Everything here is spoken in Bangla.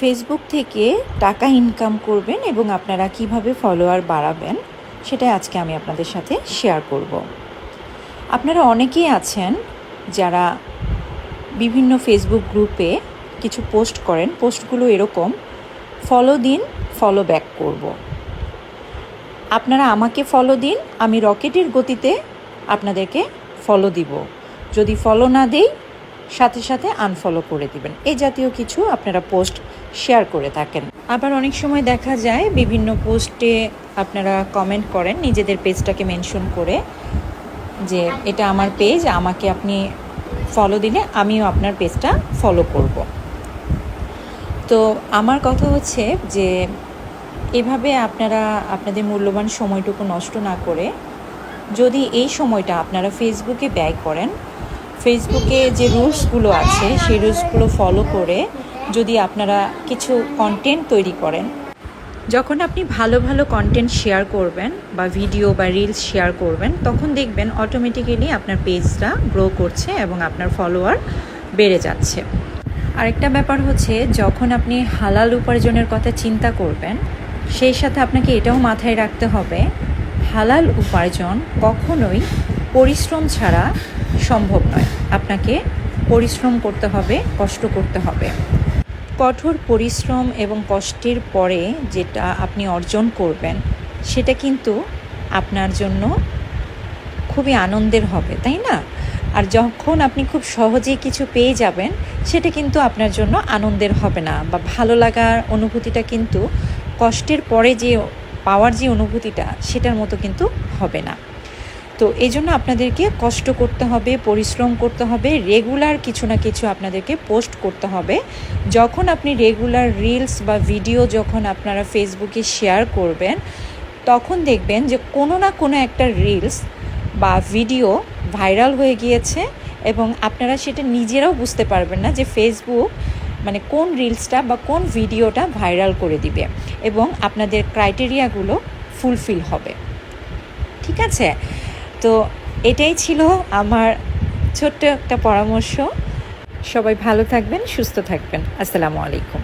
ফেসবুক থেকে টাকা ইনকাম করবেন এবং আপনারা কীভাবে ফলোয়ার বাড়াবেন, সেটাই আজকে আমি আপনাদের সাথে শেয়ার করব। আপনারা অনেকেই আছেন যারা বিভিন্ন ফেসবুক গ্রুপে কিছু পোস্ট করেন পোস্টগুলো এরকম ফলো দিন ফলো ব্যাক করব। আপনারা আমাকে ফলো দিন, আমি রকেটের গতিতে আপনাদেরকে ফলো দিব। যদি ফলো না দেই, সাথে সাথে আনফলো করে দিবেন। এই জাতীয় কিছু আপনারা পোস্ট শেয়ার করে থাকেন। আবার অনেক সময় দেখা যায় বিভিন্ন পোস্টে আপনারা কমেন্ট করেন নিজেদের পেজটাকে মেনশন করে যে এটা আমার পেজ আমাকে আপনি ফলো দিলে আমিও আপনার পেজটা ফলো করব। তো আমার কথা হচ্ছে যে এভাবে আপনারা আপনাদের মূল্যবান সময়টুকু নষ্ট না করে যদি এই সময়টা আপনারা ফেসবুকে ব্যয় করেন ফেসবুকে যে রুলসগুলো আছে সেই রুলসগুলো ফলো করে যদি আপনারা কিছু কন্টেন্ট তৈরি করেন, যখন আপনি ভালো ভালো কন্টেন্ট শেয়ার করবেন বা ভিডিও বা রিলস শেয়ার করবেন, তখন দেখবেন অটোমেটিক্যালি আপনার পেজটা গ্রো করছে এবং আপনার ফলোয়ার বেড়ে যাচ্ছে। আরেকটা ব্যাপার হচ্ছে, যখন আপনি হালাল উপার্জনের কথা চিন্তা করবেন, সেই সাথে আপনাকে এটাও মাথায় রাখতে হবে, হালাল উপার্জন কখনোই পরিশ্রম ছাড়া সম্ভব নয়। আপনাকে পরিশ্রম করতে হবে, কষ্ট করতে হবে। কঠোর পরিশ্রম এবং কষ্টের পরে যেটা আপনি অর্জন করবেন, সেটা কিন্তু আপনার জন্য খুবই আনন্দের হবে, তাই না? আর যখন আপনি খুব সহজেই কিছু পেয়ে যাবেন, সেটা কিন্তু আপনার জন্য আনন্দের হবে না বা ভালো লাগার অনুভূতিটা কিন্তু কষ্টের পরে যে পাওয়ার যে অনুভূতিটা, সেটার মতো কিন্তু হবে না। তো এই জন্য আপনাদেরকে কষ্ট করতে হবে, পরিশ্রম করতে হবে রেগুলার কিছু না কিছু আপনাদেরকে পোস্ট করতে হবে। যখন আপনি রেগুলার রিলস বা ভিডিও যখন আপনারা ফেসবুকে শেয়ার করবেন, তখন দেখবেন যে কোনো না কোনো একটা রিলস বা ভিডিও ভাইরাল হয়ে গিয়েছে এবং আপনারা সেটা নিজেরাও বুঝতে পারবেন না যে ফেসবুক মানে কোন রিলসটা বা কোন ভিডিওটা ভাইরাল করে দিবে এবং আপনাদের ক্রাইটেরিয়াগুলো ফুলফিল হবে। ঠিক আছে? তো এটাই ছিল আমার ছোট্ট একটা পরামর্শ। সবাই ভালো থাকবেন সুস্থ থাকবেন। আসসালামু আলাইকুম।